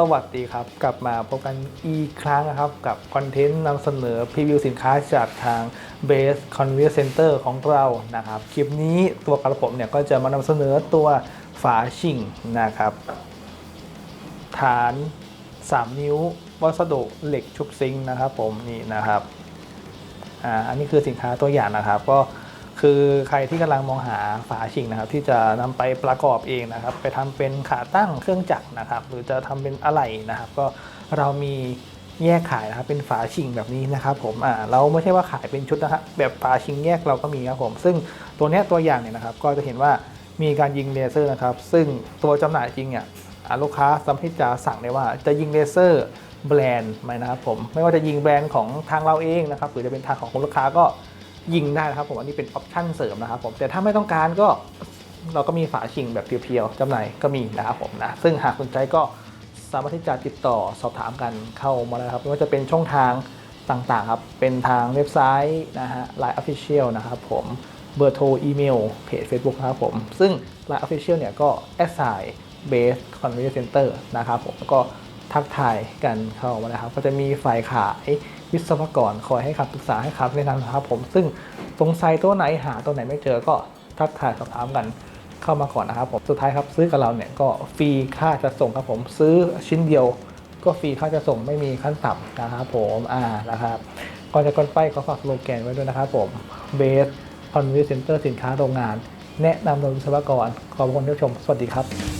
สวัสดีครับ กลับมาพบกันอีกครั้งนะครับ กับคอนเทนต์นำเสนอพรีวิวสินค้าจากทาง Base Convenience Center ของเรานะครับ คลิปนี้ตัวกระผมเนี่ยก็จะมานำเสนอตัวฝาชิงนะครับ ฐาน 3 นิ้ววัสดุเหล็กชุบซิงค์นะครับผมนี่นะครับอ่าอันนี้คือสินค้าตัวอย่างนะครับ ก็ คือใครที่กำลังมองหาฝาชิงนะครับ ที่จะนำไปประกอบเองนะครับ ไปทำเป็นขาตั้งเครื่องจักรนะครับ หรือจะทำเป็นอะไหล่นะครับ ก็เรามีแยกขายนะครับ เป็นฝาชิงแบบนี้นะครับผมอ่าเราไม่ใช่ว่าขายเป็นชุดนะครับแบบฝาชิงแยกเราก็มีครับผม ซึ่งตัวนี้ตัวอย่างเนี่ยนะครับ ก็จะเห็นว่ามีการยิงเลเซอร์นะครับ ซึ่งตัวจำหน่ายจริงเนี่ยลูกค้าสามารถที่จะสั่งได้ว่าจะยิงเลเซอร์แบรนด์ไหมนะครับผมไม่ว่าจะยิงแบรนด์ของทางเราเองนะครับหรือจะเป็นทางของคุณลูกค้าก็ ยิงได้นะครับผมอันนี้เป็นออปชั่นเสริมนะครับผมแต่ถ้าไม่ต้องการก็เราก็มีฝาชิงแบบเพียวๆจำหน่ายก็มีนะครับผมนะซึ่งหากสนใจก็สามารถที่จะติดต่อสอบถามกันเข้ามาได้ครับไม่ว่าจะเป็นช่องทางต่างๆครับ เป็นทางเว็บไซต์นะฮะ Line Official นะครับผมเบอร์โทรอีเมลเพจ Facebook นะครับผม ซึ่ง Line Official เนี่ยก็แอดไซน์ Base Convenience Center นะครับผม แล้วก็ทักทายกันเข้ามานะครับ ก็จะมีฝ่ายขาย วิศวกรคอยให้คำปรึกษาให้คำแนะนำนะครับผมซึ่งสงสัยตัวไหนหาตัวไหนไม่เจอก็ทักทายสอบถามกันเข้ามาก่อนนะครับผมสุดท้ายครับซื้อกับเราเนี่ยก็ฟรีค่าจะส่งครับผมซื้อชิ้นเดียวก็ฟรีค่าจะส่งไม่มีขั้นต่ำนะครับผมอ่านะครับก่อนจะก่อนไปขอฝากโลแกนไว้ด้วยนะครับผมเบสคอนเวเซนเตอร์สินค้าโรงงาน แนะนำโดยวิศวกรขอบคุณที่ชม สวัสดีครับ